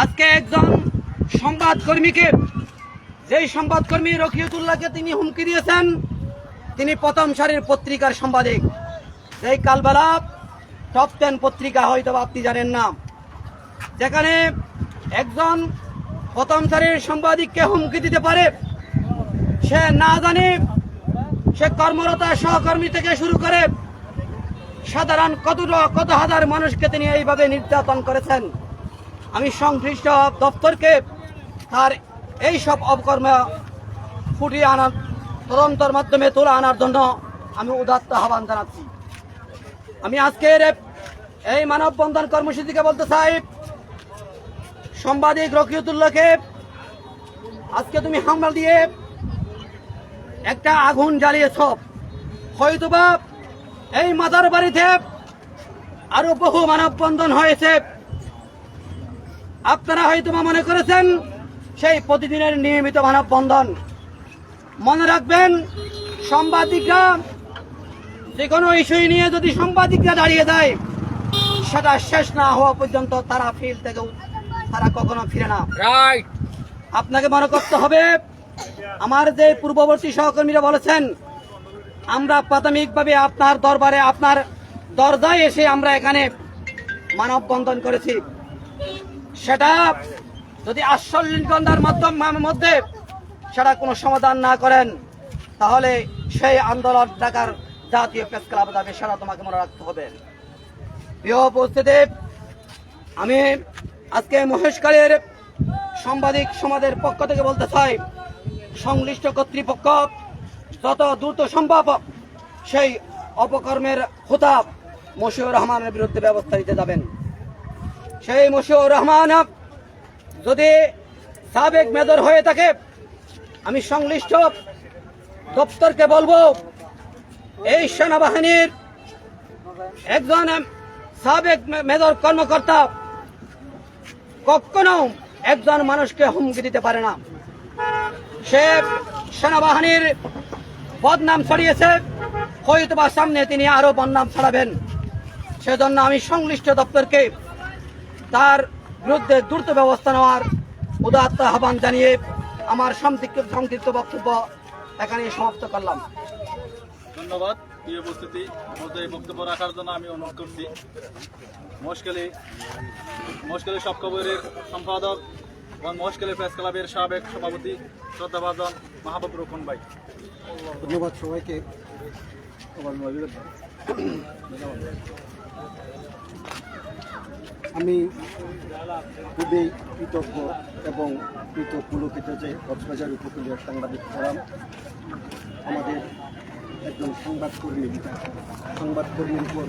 আজকে একজন সংবাদকর্মীকে, যেই সংবাদকর্মী রকিয়তুল্লাহকে তিনি হুমকি দিয়েছেন, তিনি প্রথম সারির পত্রিকার সাংবাদিক এই কালবেলা টপ টেন পত্রিকা হয়তো আপনি জানেন না। যেখানে একজন প্রথম সারির সাংবাদিককে হুমকি দিতে পারে, সে না জানে, সে কর্মরত সহকর্মী থেকে শুরু করে সাধারণ কত কত হাজার মানুষকে তিনি এইভাবে নির্যাতন করেছেন। আমি সংশ্লিষ্ট দপ্তরকে তার এই সব অপকর্ম ফুটিয়ে আনার, তদন্তর মাধ্যমে তুলে আনার জন্য আমি উদাত্ত আহ্বান জানাচ্ছি। আমি আজকের এই মানববন্ধন কর্মসূচিকে বলতে চাই, সাংবাদিক রকিয়তুল্লাহকে, আজকে তুমি হামলা দিয়ে একটা আগুন জ্বালিয়েছ। হয়তোবা এই মাদার বাড়িতে আরও বহু মানববন্ধন হয়েছে। আপনারা হয়তো মনে করেছেন সেই প্রতিদিনের নিয়মিত মানববন্ধন মনে রাখবেন সাংবাদিকরা যে কোনো ইস্যু নিয়ে যদি সাংবাদিকরা দাঁড়িয়ে যায় সেটা শেষ না হওয়া পর্যন্ত তারা ফিল্ড থেকে তারা কখনো ফিরে না। রাইট আপনাকে মনে করতে হবে আমার যে পূর্ববর্তী সহকর্মীরা বলেছেন আমরা প্রাথমিকভাবে আপনার দরবারে আপনার দরজায় এসে আমরা এখানে মানববন্ধন করেছি। সেটা যদি আশ্বলিনগন্ধার মাধ্যম মধ্যে সেটা কোনো সমাধান না করেন, তাহলে সেই আন্দোলন ঢাকার জাতীয় প্রেস ক্লাব যাবে সেটা তোমাকে মনে রাখতে হবে। প্রিয় উপস্থিতি, আমি আজকে মহেশকালের সাংবাদিক সমাজের পক্ষ থেকে বলতে চাই, সংশ্লিষ্ট কর্তৃপক্ষ যত দ্রুত সম্ভব সেই অপকর্মের হোতাব মশিউর রহমানের বিরুদ্ধে ব্যবস্থা নিতে যাবেন। সেই মশিউর রহমান যদি সাবেক মেজর হয়ে থাকে, আমি সংশ্লিষ্ট দপ্তরকে বলব, এই সেনাবাহিনীর একজন সাবেক মেজর কর্মকর্তা কখনো একজন মানুষকে হুমকি দিতে পারে না। সে সেনাবাহিনীর বদনাম ছড়িয়েছে হয়তো বা সামনে তিনি আরও বদনাম ছড়াবেন। সেজন্য আমি সংশ্লিষ্ট দপ্তরকে তার বিরুদ্ধে দ্রুত ব্যবস্থা নেওয়ার উদাত্ত আহ্বান জানিয়ে আমার সংক্ষিপ্ত সংক্ষিপ্ত বক্তব্য এখানে সমাপ্ত করলাম। ধন্যবাদ প্রিয় উপস্থিতি। মধ্যে এই বক্তব্য রাখার জন্য আমি অনুরোধ করছি। মহেশখালী মহেশখালী সব খবরের সম্পাদক এবং মহেশখালী প্রেস ক্লাবের সাবেক সভাপতি শ্রদ্ধাভাজন মাহবুব রোকন ভাই। ধন্যবাদ সবাইকে। আমি খুবই কৃতজ্ঞ এবং কৃতজ্ঞ পুলকিত যে কক্সবাজার উপকূলীয় সাংবাদিক ফোরাম, আমাদের একজন সংবাদকর্মী, সংবাদকর্মীর উপর